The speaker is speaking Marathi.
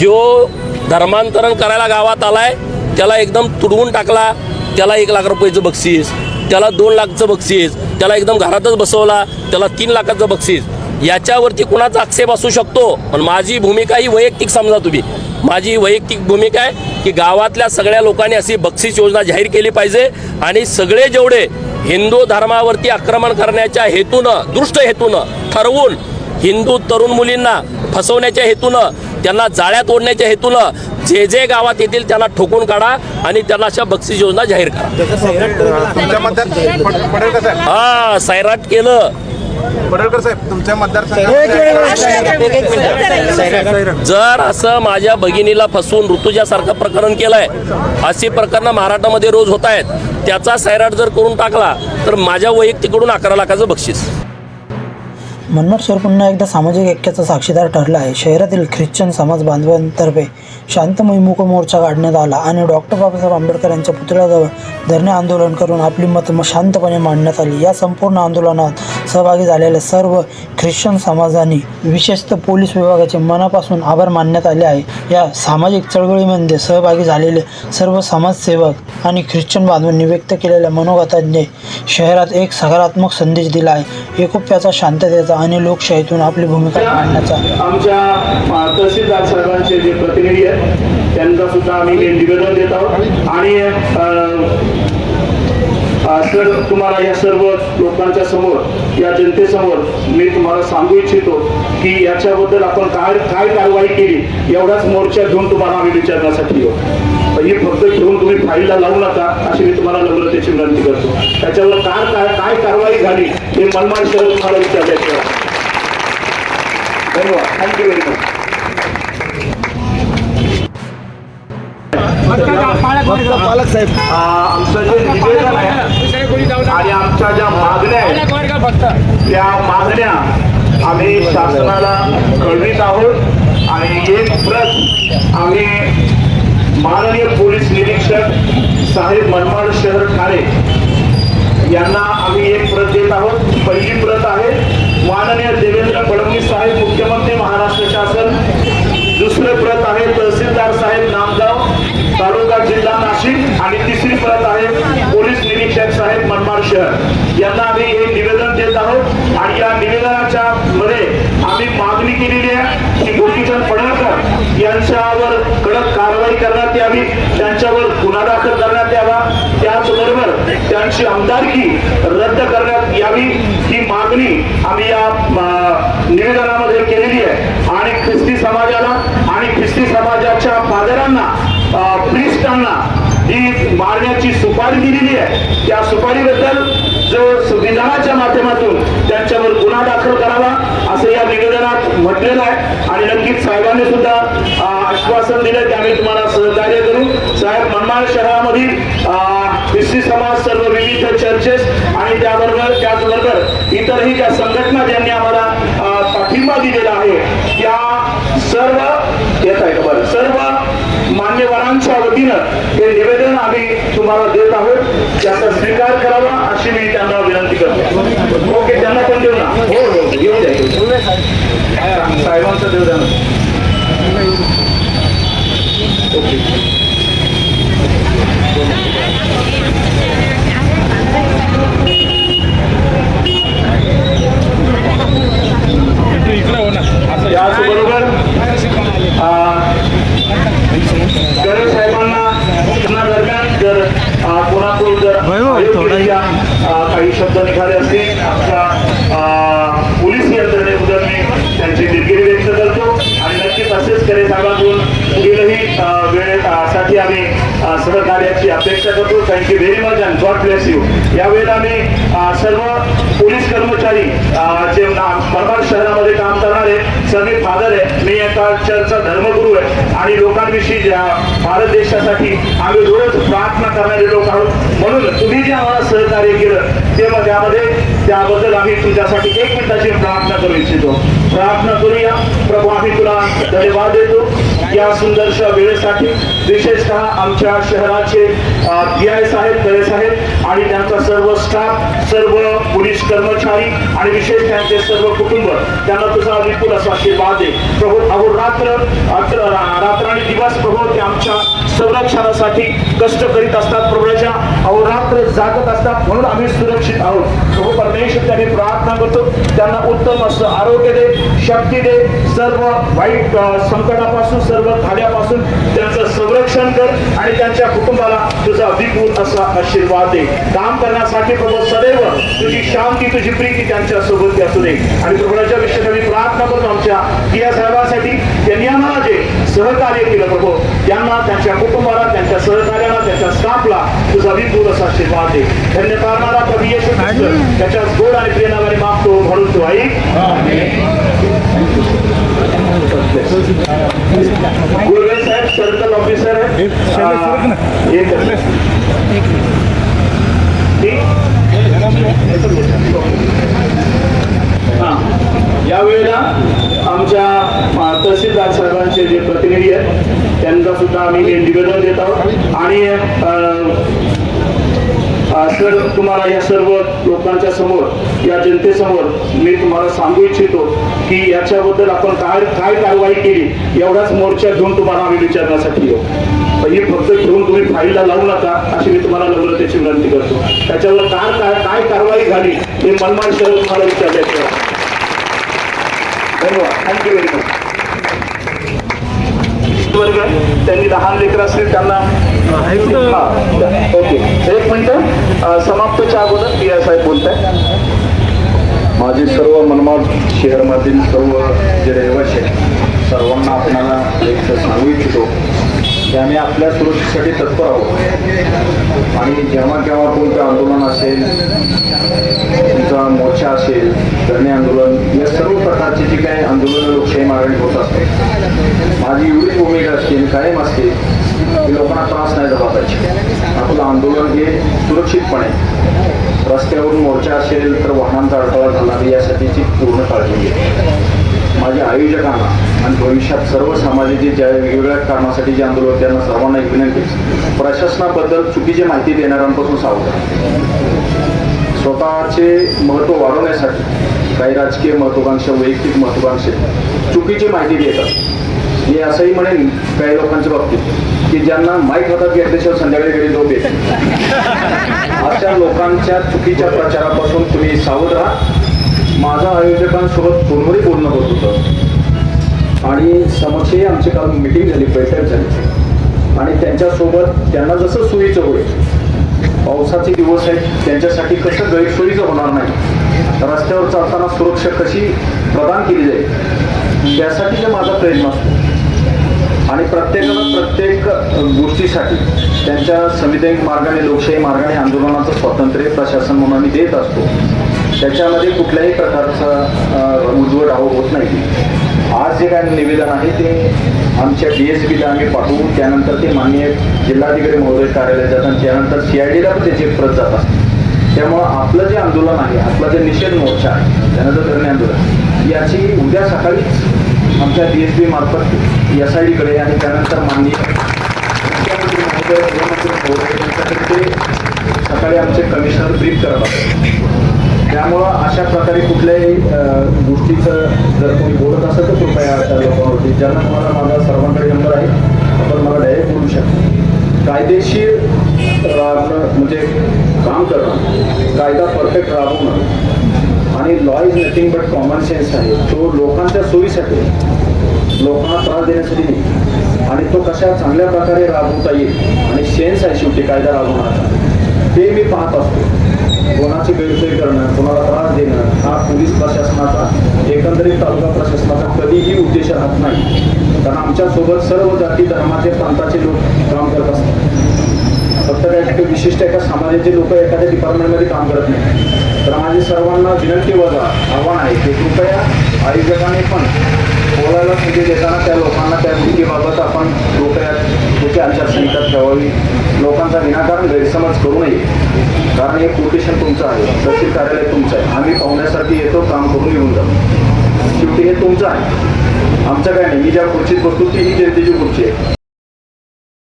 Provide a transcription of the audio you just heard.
जो धर्मांतरण करायला गावात आलाय त्याला एकदम तुडवून टाकला त्याला एक लाख रुपयाचं बक्षीस त्याला दोन लाखचं बक्षीस त्याला एकदम घरातच बसवला त्याला तीन लाखाचं बक्षीस. याच्यावरती कुणाचा आक्षेप असू शकतो? पण माझी भूमिका ही वैयक्तिक समजा तुम्ही. माझी वैयक्तिक भूमिका आहे की गावातल्या सगळ्या लोकांनी अशी बक्षीस योजना जाहीर केली पाहिजे आणि सगळे जेवढे हिंदू धर्मावरती आक्रमण करण्याच्या हेतूनं दृष्ट हेतूनं ठरवून हिंदू तरुण मुलींना फसवण्याच्या हेतूनं त्यांना जाळ्यात ओढण्याच्या हेतूनं जे जे गावात येतील त्यांना ठोकून काढा आणि त्यांना अशा बक्षीस योजना जाहीर करा. हा सैराट केलं. पडळकर साहेब तुमच्या मतदारसंघात जर असं माझ्या भगिनीला फसवून ऋतुजासारखं प्रकरण केलंय अशी प्रकरणं महाराष्ट्रामध्ये रोज होत आहेत त्याचा सैराट जर करून टाकला तर माझ्या वैयक्तिकडून अकरा लाखाचं बक्षीस. मनमाड शहर पुन्हा एकदा सामाजिक ऐक्याचा साक्षीदार ठरला आहे. शहरातील ख्रिश्चन समाज बांधवांतर्फे शांत मूक मोर्चा काढण्यात आला आणि डॉक्टर बाबासाहेब आंबेडकर यांच्या पुतळ्याजवळ धरणे आंदोलन करून आपली मत शांतपणे मांडण्यात आली. या संपूर्ण आंदोलनात सहभागी झालेल्या सर्व ख्रिश्चन समाजांनी विशेषतः पोलीस विभागाचे मनापासून आभार मानण्यात आले आहे. या सामाजिक चळवळीमध्ये सहभागी झालेले सर्व समाजसेवक आणि ख्रिश्चन बांधवांनी व्यक्त केलेल्या मनोगतांनी शहरात एक सकारात्मक संदेश दिला आहे. एकोप्याचा शांततेचा आणि लोकशाहीतून आपली भूमिका मांडण्याचा. आमच्या तहसीलदार साहेबांचे जे प्रतिनिधी आहेत त्यांचा सुद्धा आम्ही निवेदन देत आहोत. आणि तर सर तुम्हाला या सर्व लोकांच्या समोर या जनतेसमोर मी तुम्हाला सांगू इच्छितो की याच्याबद्दल आपण काय काय कारवाई केली एवढाच मोर्चा घेऊन तुम्हाला आम्ही विचारण्यासाठी येऊ. ही फक्त घेऊन तुम्ही फाईलला लावू नका अशी मी तुम्हाला नम्रतेची विनंती करतो. त्याच्यावर काय काय काय कारवाई झाली हे मनमाड शहर तुम्हाला विचारायचं धन्यवाद. थँक्यू व्हेरी मच आमचं जे निवेदन आहे आणि आमच्या ज्या मागण्या आहेत त्या मागण्या आम्ही शासनाला कळवित आहोत. आणि एक प्रत आम्ही माननीय पोलीस निरीक्षक साहेब मनमाड शहर ठाणे यांना आम्ही एक प्रत देत आहोत. पहिली प्रत आहे माननीय देवेंद्र फडणवीस साहेब मुख्यमंत्री महाराष्ट्र शासन दुसरे प्रत आहे तहसीलदार साहेब नामगाव तालुका जिल्हा नाशिक आणि तिसरी प्रत आहे पोलीस निरीक्षक साहेब मनमाड शहर यांना आम्ही हे निवेदन देत आहोत आणि या निवेदनाच्या मध्ये आम्ही मागणी केलेली आहे की गोपीचंद त्यांच्यावर कडक कारवाई करण्यात यावी त्यांच्यावर गुन्हा दाखल करण्यात यावा. त्याचबरोबर त्यांची आमदारकी रद्द करण्यात यावी ही मागणी आम्ही या निवेदनामध्ये केलेली आहे. आणि ख्रिस्ती समाजाला आणि ख्रिस्ती समाजाच्या फादरांना प्रिस्टांना ही मारण्याची सुपारी दिलेली आहे. त्या सुपारीबद्दल जो संविधानाच्या माध्यमातून त्यांच्यावर गुन्हा दाखल करावा असं या निवेदनात म्हटलेलं आहे. आणि नक्कीच साहेबांनी सुद्धा आश्वासन दिलं की आम्ही तुम्हाला सहकार्य करू. साहेब मनमाड शहरामधील अं, ख्रिस्ती समाज सर्व विविध चर्चेस आणि त्याबरोबर त्याचबरोबर इतरही ज्या संघटना ज्यांनी आम्हाला पाठिंबा दिलेला आहे त्या सर्व येत आहे का बरं? सर्व मान्यवरांच्या वतीनं हे निवेदन आम्ही तुम्हाला देत आहोत. त्याचा स्वीकार करावा अशी मी त्यांना विनंती करतो. ओके त्यांना पण देऊ ना? हो, हो. हो हो घेऊन द्या घेऊन द्या. साहेबांचं देऊ द्या ना. ओके त्याचबरोबर गरज साहेबांना दरम्यान जर कोणाकडून जर काही शब्द निघाले असतील आमच्या अ, पोलीस यंत्रणेबद्दल मी त्यांची दिलगिरी व्यक्त करतो आणि नक्कीच असेच करे साहेबांकडून पुढीलही वेळेसाठी आम्ही सहकार्याची अपेक्षा करतो. Thank you very much and God bless you यावेळेला आम्ही सर्व पोलीस कर्मचारी जे मनमाड शहरामध्ये काम करणारे सर्व फादर आहे मी एका चर्चचा धर्मगुरू आहे. आणि लोकांविषयी भारत देशासाठी आम्ही रोज प्रार्थना करणारे लोक आहोत. म्हणून तुम्ही तेव्हा त्यामध्ये त्याबद्दल आम्ही तुमच्यासाठी एक मिनिटाची प्रार्थना करू इच्छितो. प्रार्थना करूया. प्रभू आम्ही तुला धन्यवाद देतो. या सुंदरशा वेळेसाठी विशेषतः आमच्या शहराचे पी आय साहेब कळे साहेब आणि त्यांचा सर्व स्टाफ सर्व पोलीस कर्मचारी आणि विशेष त्यांचे सर्व कुटुंब त्यांना तुझा विपुल असा आशीर्वाद दे प्रभू अहो रात्र रात्र आणि दिवस प्रभू ते आमच्या संरक्षणासाठी कष्ट करीत असतात प्रभूच्या अहोरात्र जागत असतात म्हणून आम्ही सुरक्षित आहोत. प्रभू परमेश्वर त्यांनी प्रार्थना करतो. त्यांना उत्तम असं आरोग्य दे शक्ती दे. सर्व वाईट संकटापासून सर्व धाड्यापासून त्यांचं संरक्षण कर आणि त्यांच्या कुटुंबाला तुझा विपुल असा आशीर्वाद दे. काम करण्यासाठी प्रभू सदैव तुझी शांती तुझी प्रीती त्यांच्यासोबत असू दे. आणि प्रभूच्या विषयाने मी प्रार्थना करतो आमच्या पिया साहेबांसाठी. त्यांनी आम्हाला जे सहकार्य केलं प्रभू त्यांना त्यांच्या कुटुंबाला त्यांच्या सहकार्याला त्यांच्या स्टाफला तुझा विपुल असा आशीर्वाद दे. धन्य कारणाला प्रभू येशू ख्रिस्त त्याच्या गोड आणि प्रेमाने मागतो म्हणून तो ऐक गुरुवे साहेब सर्कल ऑफिसर? हां या वेळेला आमच्या तहसीलदार साहेबांचे जे प्रतिनिधी आहेत त्यांचा सुद्धा आम्ही निवेदन देत आहोत. आणि सर तुम्हाला या सर्व लोकांच्या समोर या जनतेसमोर मी तुम्हाला सांगू इच्छितो की याच्याबद्दल आपण काय काय कारवाई केली एवढाच मोर्चा घेऊन तुम्हाला आम्ही विचारण्यासाठी येऊ. पण ही फक्त घेऊन तुम्ही फाईलला लावू नका अशी मी तुम्हाला नम्रतेची विनंती करतो. त्याच्यावर काय काय काय कारवाई झाली हे मनमान शहर तुम्हाला विचारायचं आहे. धन्यवाद. थँक्यू व्हेरी मच वर्ग. त्यांनी लहान लेकर असतील त्यांना ओके. एक मिनिट. समाप्तच्या अगोदर पी साहेब बोलत आहे माझे सर्व मनमाड शहरमधील सर्व जे रहिवासी आहेत सर्वांना आपल्याला एक सांगू इच्छितो की आम्ही आपल्या सुरक्षेसाठी तत्पर आहोत. आणि जेव्हा केव्हा कोणतं आंदोलन असेल तुमचा मोर्चा असेल धरणे आंदोलन या सर्व प्रकारची जी काही आंदोलन लोकशाही मागणी होत असते माझी एवढी भूमिका असते कायम असते की लोकांना त्रास नाही जबाबायची पाहिजे आंदोलन हे सुरक्षितपणे रस्त्यावरून मोर्चा असेल तर वाहनांचा अडथळा झाला यासाठीची पूर्ण काळजी घेते माझ्या आयोजकांना आणि भविष्यात सर्व समाजाचे ज्या वेगवेगळ्या कारणासाठी जे आंदोलन त्यांना सर्वांना एक विनंती प्रशासनाबद्दल चुकीची माहिती देणाऱ्यांपासून सावध स्वतःचे महत्त्व वाढवण्यासाठी काही राजकीय महत्वाकांक्षा वैयक्तिक महत्वाकांक्षे चुकीची माहिती देतात. मी असंही म्हणेन काही लोकांच्या बाबतीत. म्हणजे की ज्यांना माहीत हातात घेतल्याशिवाय संध्याकाळी घरी झोप येते. अशा लोकांच्या चुकीच्या प्रचारापासून तुम्ही सावध राहा. माझा आयोजकांसोबत फोनवरही बोलणं होत होतं. आणि समक्षही आमची काल मिटिंग झाली बैठक झाली. आणि त्यांच्यासोबत त्यांना जसं सोयीचं होईल पावसाचे दिवस आहेत त्यांच्यासाठी कसं गैरसोयीचं होणार नाही रस्त्यावर चालताना सुरक्षा कशी प्रदान केली जाईल त्यासाठी माझा प्रयत्न असतो. आणि प्रत्येकाला प्रत्येक गोष्टीसाठी त्यांच्या संविधानिक मार्गाने लोकशाही मार्गाने आंदोलनाचं स्वातंत्र्य प्रशासन म्हणून आम्ही देत असतो. त्याच्यामध्ये कुठल्याही प्रकारचा उजवड आहो होत नाही. आज जे काय निवेदन आहे ते आमच्या डी एस बीला आम्ही पाठवू. त्यानंतर ते माननीय जिल्हाधिकारी महोदय कार्यालयात जातात. आणि त्यानंतर सी आय डीला पण त्याची प्रत जात असते त्यामुळं आपलं जे आंदोलन आहे आपला जे निषेध मोर्चा आहे त्यानंतर धरणे आंदोलन याची उद्या सकाळीच आमच्या डी एस बी मार्फत एस आय डीकडे आणि त्यानंतर माननीय त्यांच्याकडे ते सकाळी आमचे कमिशनर ब्रीफ करतात त्यामुळं अशा प्रकारे कुठल्याही गोष्टीचं जर कोणी बोलत असेल तर कृपया त्या लोकांवरती ज्यांना तुम्हाला माझा सर्वांकडे नंबर आहे आपण मला डायरेक्ट बोलू शकतो. कायदेशीर म्हणजे काम करणं कायदा परफेक्ट राबवणं आणि law is nothing but common sense आहे. तो लोकांच्या सोयीसाठी लोकांना त्रास देण्यासाठी नाही. आणि तो कशा चांगल्या प्रकारे राबवता येईल आणि सेन्स आहे शेवटी कायदा राबवण्याचा ते मी पाहत असतो. कोणाची गैरसोय करणं कोणाला त्रास देणं हा पोलीस प्रशासनाचा एकंदरीत तालुका प्रशासनाचा कधीही उद्देश राहत नाही. कारण आमच्यासोबत सर्व जाती धर्माचे प्रांताचे लोक काम करत असतात. फक्त काय विशिष्ट एका समाजाचे लोक एखाद्या डिपार्टमेंटमध्ये काम करत नाही तर माझी सर्वांना विनंती वजा आव्हान आहे. की कृपया आयोजकाने पण बोलायला संधी देताना त्या लोकांना त्या गोष्टीबाबत आपण कृपया त्याची आचारसंहिता ठेवावी. लोकांचा विनाकारण गैरसमज करू नये. कारण हे कोटेशन तुमचं आहे. तहसील कार्यालय तुमचं आहे. आम्ही पाहुण्यासाठी येतो काम करून येऊन जातो शेवटी हे तुमचं आहे. आमचं काय नाही. मी ज्या खुर्चीत बसतो ती ही जनतेची खुर्ची आहे.